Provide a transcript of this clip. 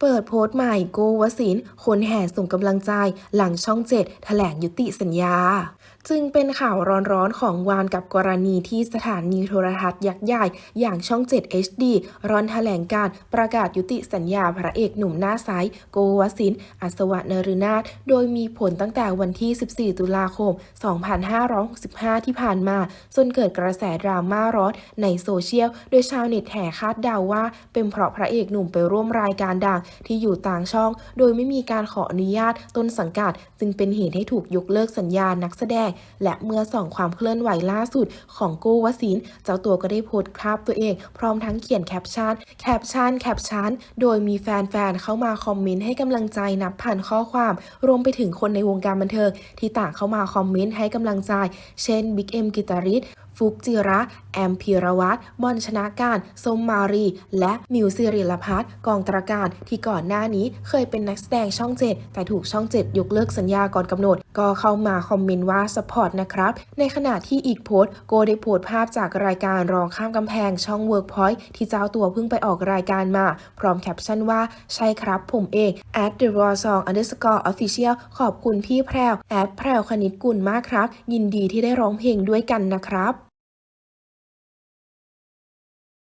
เปิดโพสต์ใหม่โกวสินทร์คนแห่ส่งกำลังใจหลังช่องเจ็ดแถลงยุติสัญญา จึงเป็นข่าวร้อนๆของวานกับกรณีที่สถานีโทรทัศน์ยักษ์ใหญ่ อย่างช่อง 7 HD ร้อนแถลงการประกาศยุติสัญญาพระเอกหนุ่มหน้าใสโกวสินทร์อัศวะนฤนาถโดยมีผลตั้งแต่วันที่ 14 ตุลาคม 2565 ที่ผ่านมา จนเกิดกระแสดราม่าร้อนในโซเชียล โดยชาวเน็ตแห่คาดเดาว่า เป็นเพราะพระเอกหนุ่มไปร่วมรายการดังที่อยู่ต่างช่อง โดยไม่มีการขออนุญาตต้นสังกัด จึงเป็นเหตุให้ถูกยกเลิกสัญญานักแสดง และเมื่อส่องความเคลื่อนไหวล่าสุด ของโกวสินเจ้าตัวก็ได้โพสต์ภาพตัวเอง พร้อมทั้งเขียนแคปชั่นแคปชั่นแคปชั่นโดยมีแฟนๆเข้ามาคอมเมนต์ให้กำลังใจนับพันข้อความ รวมไปถึงคนในวงการบันเทิงที่ต่างเข้ามาคอมเมนต์ให้กำลังใจ เช่นบิ๊กเอ็มกิตาริส ฟุกจิระ แอมพีรวัตรบอลชนะการสมมารี และมิวสิริลพัฒกองตรการ ที่ก่อนหน้านี้เคยเป็นนักแสดงช่องเจ็ดแต่ถูกช่องเจ็ดยกเลิกสัญญาก่อนกำหนด ก็เข้ามาคอมเมนต์ว่าสปอร์ตนะครับ ในขณะที่อีกโพสต์โกได้โพสต์ภาพจากรายการรองข้ามกำแพงช่อง Workpoint ที่เจ้าตัวเพิ่งไปออกรายการมา พร้อมแคปชั่นว่าใช่ครับผมเอง at the raw song underscore official ขอบคุณพี่แพรวแอดแพรวคณิตกุลมากครับ ยินดีที่ได้ร้องเพลงด้วยกันนะครับ